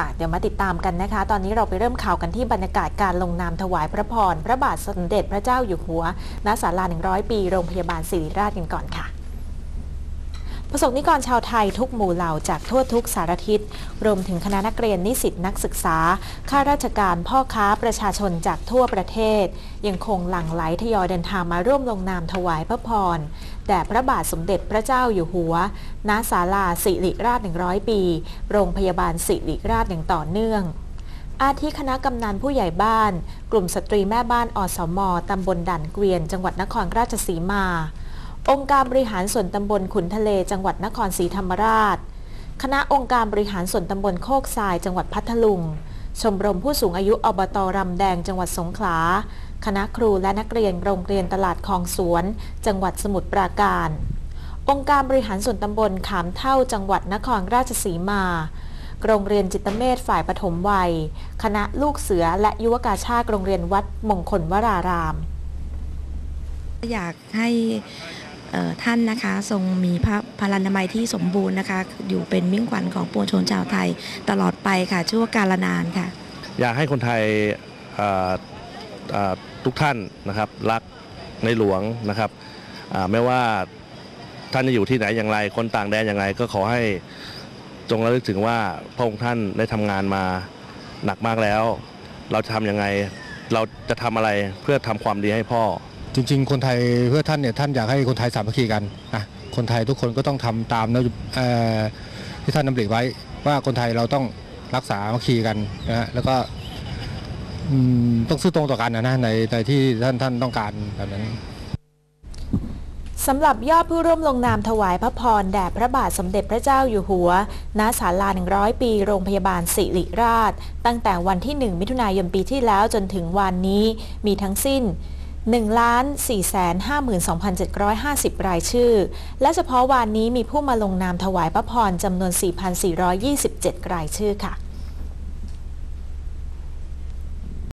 ค่ะเดี๋ยวมาติดตามกันนะคะ ตอนนี้เราไปเริ่มข่าวกันที่บรรยากาศการลงนามถวายพระพร พระบาทสมเด็จพระเจ้าอยู่หัว ณ ศาลา100 ปี โรงพยาบาลศิริราชกันก่อนค่ะ ประสบนิกรชาวไทยทุกหมู่เหล่าจากทั่วทุกสารทิศ รวมถึงคณะนักเรียนนิสิตนักศึกษา ข้าราชการพ่อค้าประชาชนจากทั่วประเทศ ยังคงหลั่งไหลทยอยเดินทางมาร่วมลงนามถวายพระพรแด่พระบาทสมเด็จพระเจ้าอยู่หัว ณ ศาลาสิริราช 100 ปี โรงพยาบาลสิริราชอย่างต่อเนื่องอาทิคณะกำนันผู้ใหญ่บ้าน กลุ่มสตรีแม่บ้านอสม ตำบลด่านเกวียน จังหวัดนครราชสีมา องค์การบริหารส่วนตำบลขุนทะเล จังหวัดนครศรีธรรมราช คณะองค์การบริหารส่วนตำบลโคกทราย จังหวัดพัทลุง ชมรมผู้สูงอายุอบตรำแดง จังหวัดสงขลา คณะครูและนักเรียนโรงเรียนตลาดคลองสวน จังหวัดสมุทรปราการ องค์การบริหารส่วนตำบลขามเท่า จังหวัดนครราชสีมา โรงเรียนจิตเมธฝ่ายปฐมวัย คณะลูกเสือและยุวกาชาติโรงเรียนวัดมงคลวรารามอยากให้ ท่านนะคะทรงมีพระพลานามัยที่สมบูรณ์นะคะ อยู่เป็นมิ่งขวัญของปวงชนชาวไทยตลอดไปค่ะชั่วกาลนานค่ะ อยากให้คนไทยทุกท่านนะครับรักในหลวงนะครับไม่ว่าท่านจะอยู่ที่ไหนอย่างไร คนต่างแดนอย่างไรก็ขอให้จงระลึกถึงว่าพระองค์ท่านได้ทำงานมาหนักมากแล้ว เราจะทำยังไง เราจะทำอะไรเพื่อทำความดีให้พ่อ จริง ๆ คนไทยเพื่อท่านเนี่ยท่านอยากให้คนไทยสามัคคีกันนะคนไทยทุกคนก็ต้องทำตามนโยเอ่อที่ท่านดำริไว้ ว่าคนไทยเราต้องรักษาสามัคคีกันนะฮะแล้วก็ต้องซื่อตรงต่อกันนะนะในในที่ท่านท่านต้องการแบบนั้นสำหรับยอดผู้ร่วมลงนามถวายพระพรแด่พระบาทสมเด็จพระเจ้าอยู่หัว ณ ศาลา 100 ปี โรงพยาบาลสิริราช ตั้งแต่วันที่ 1 มิถุนายนปีที่แล้วจนถึงวันนี้มีทั้งสิ้น 1,452,750 รายชื่อ และเฉพาะวันนี้มีผู้มาลงนามถวายพระพรจำนวน 4,427 รายชื่อค่ะ